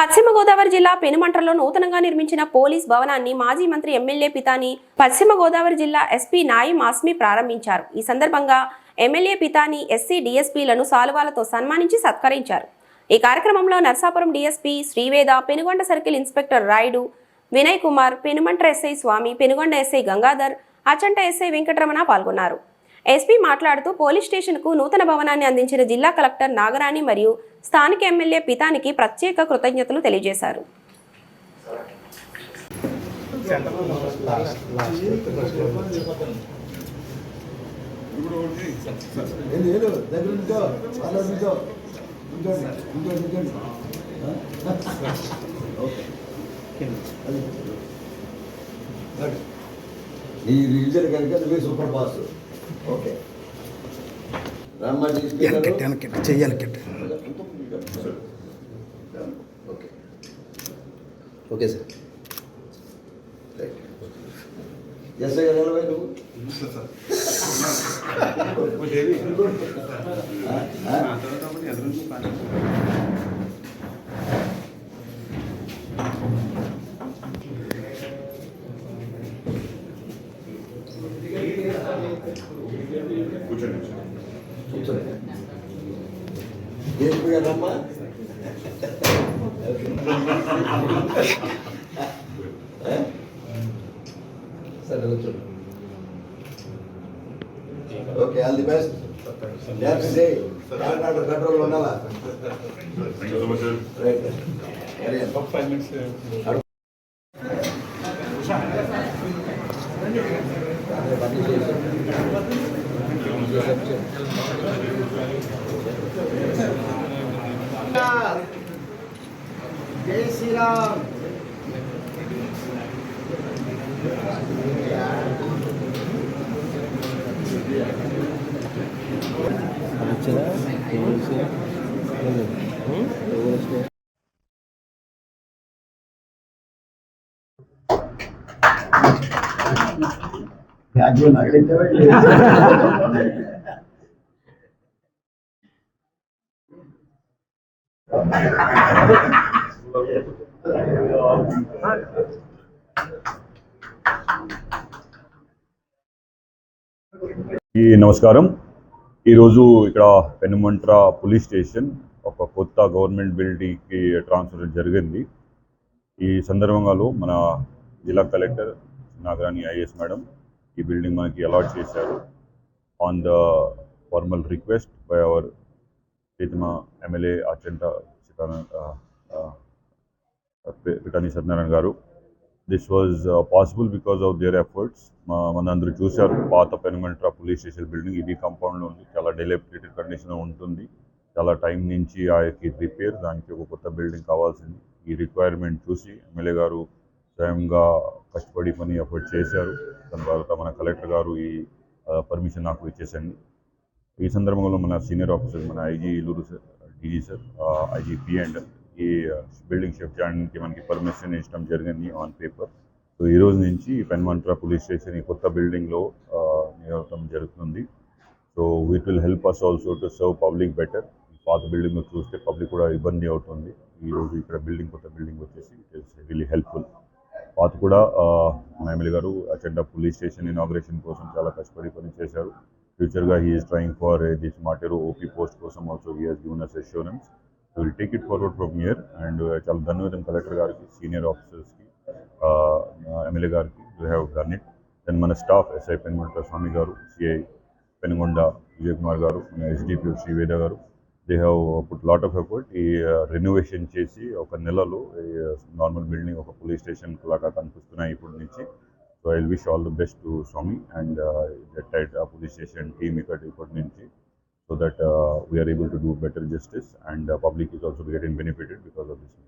పశ్చిమ గోదావరి జిల్లా పెనుమంటలో నూతనంగా నిర్మించిన పోలీస్ భవనాన్ని మాజీ మంత్రి ఎమ్మెల్యే పితాని పశ్చిమ గోదావరి జిల్లా ఎస్పీ నాయి మాస్మి ప్రారంభించారు. ఈ సందర్భంగా ఎమ్మెల్యే పితాని ఎస్సీ డిఎస్పీలను సాలువాలతో సన్మానించి సత్కరించారు. ఈ కార్యక్రమంలో Narsapuram DSP Sriveda Penugonda circle inspector Rayudu Vinay Kumar Penumanta SI Swamy Penugonda SI Gangadhar Achanta SI Venkataramana పాల్గొన్నారు. ఎస్పీ మాట్లాడుతూ పోలీస్ స్టేషన్కు నూతన భవనాన్ని అందించిన జిల్లా కలెక్టర్ నాగరాణి మరియు స్థానిక ఎమ్మెల్యే పితానికి ప్రత్యేక కృతజ్ఞతలు తెలియజేశారు. నీ రివిజన్ కనుక నువ్వే సూపర్ ఫాస్ట్ ఓకే. రామ్మా వెనక్కి వెనక్కి చెయ్యాలి కిట్. ఓకే. Okay sir. ఎస్ఐ గారు ఎలా నువ్వు ఆ? ఆ? కూర్చోండి ఏం కదమ్మా సరే కూర్చోండి okay all the best next day Karnataka control ఉండాలా right జై శ్రీరామ్ ఈ నమస్కారం. ఈరోజు ఇక్కడ పెనుమంట్ర పోలీస్ స్టేషన్ ఒక కొత్త గవర్నమెంట్ బిల్డింగ్కి ట్రాన్స్ఫర్ జరిగింది. ఈ సందర్భంగాలో మన జిల్లా కలెక్టర్ నాగరాణి ఐఏఎస్ మేడం ఈ బిల్డింగ్ మనకి అలాట్ చేశారు. On the formal request by our ప్రీతమ ఎమ్మెల్యే అచంట పిటాని సత్యనారాయణ గారు. This was possible because of their efforts మనందరూ చూశారు పాత పెనుమంట్రా పోలీస్ స్టేషన్ బిల్డింగ్ ఇది కంపౌండ్లో ఉంది చాలా డెలిబరేటెడ్ కండిషన్లో ఉంటుంది. చాలా టైం నుంచి ఆయనకి రిపేర్ దానికి ఒక కొత్త బిల్డింగ్ కావాల్సింది. ఈ రిక్వైర్మెంట్ చూసి ఎమ్మెల్యే గారు స్వయంగా కష్టపడి పని అప్పుడు చేశారు. దాని తర్వాత మన కలెక్టర్ గారు ఈ పర్మిషన్ నాకు ఇచ్చేసండి ఈ సందర్భంలో మన సీనియర్ ఆఫీసర్ మన IG Illuru sir DG sir IG P and ఈ బిల్డింగ్ షిఫ్ట్ చేయడానికి మనకి పర్మిషన్ ఇచ్చడం జరిగింది ఆన్ పేపర్. సో ఈ రోజు నుంచి పెన్మంట్రా పోలీస్ స్టేషన్ ఈ కొత్త బిల్డింగ్లో నిలవటం జరుగుతుంది. So it will help us also to serve public better పాత బిల్డింగ్ చూస్తే పబ్లిక్ కూడా ఇబ్బంది అవుతుంది. ఈ రోజు ఇక్కడ బిల్డింగ్ కొత్త బిల్డింగ్ వచ్చేసి ఇట్ ఇస్ రియలీ హెల్ప్ఫుల్. పాత కూడా మా ఎమ్మెల్యే గారు అచెండా పోలీస్ స్టేషన్ ఇనాగ్రేషన్ కోసం చాలా కష్టపడి పని చేశారు ఫ్యూచర్గా he is trying for this Materu OP post కోసం also he has given us assurance will take it forward from year and చాలా ధన్యవాదం కలెక్టర్ గారికి సీనియర్ ఆఫీసర్స్కి ఎమ్మెల్యే గారికి. You have done it then మన స్టాఫ్ ఎస్ఐ పెనుగొండ స్వామి గారు CI Penugonda Vijay Kumar గారు మన ఎస్డిపి శ్రీవేద గారు they have put lot of effort ఈ uh, రెనోవేషన్ చేసి ఒక నెలలో నార్మల్ బిల్డింగ్ uh, ఒక పోలీస్ స్టేషన్ లాగా కనిపిస్తున్నాయి ఇప్పటి నుంచి so I wish all the best to Swamy and that police station team ఇక్కడ ఇప్పటి నుంచి so that uh, we are able to do better justice and uh, public is also getting benefited because of this.